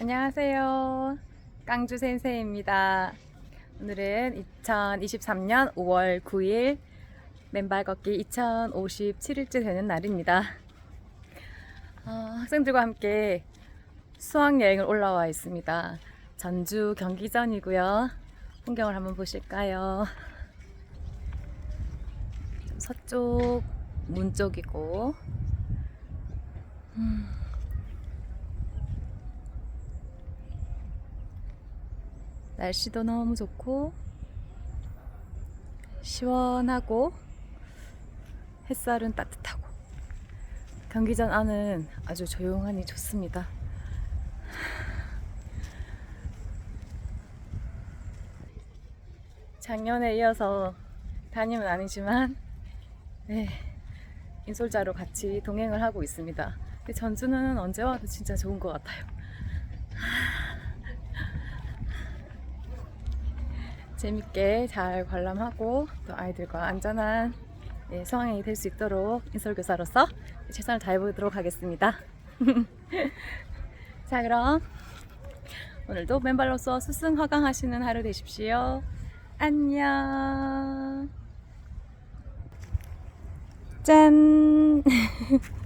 안녕하세요. 깡주 센세입니다. 오늘은 2023년 5월 9일 맨발 걷기 2057일째 되는 날입니다. 어, 학생들과 함께 수학여행을 올라와 있습니다. 전주 경기전이고요. 풍경을 한번 보실까요? 좀 서쪽 문 쪽이고 음. 날씨도 너무 좋고 시원하고 햇살은 따뜻하고 경기전 안은 아주 조용하니 좋습니다. 작년에 이어서 담임은 아니지만 네, 인솔자로 같이 동행을 하고 있습니다. 근데 전주는 언제 와도 진짜 좋은 것 같아요. 재밌게 잘 관람하고 또 아이들과 안전한 예, 성황이 될 수 있도록 인솔교사로서 최선을 다해보도록 하겠습니다. 자 그럼 오늘도 맨발로서 스승 허강하시는 하루 되십시오. 안녕. 짠.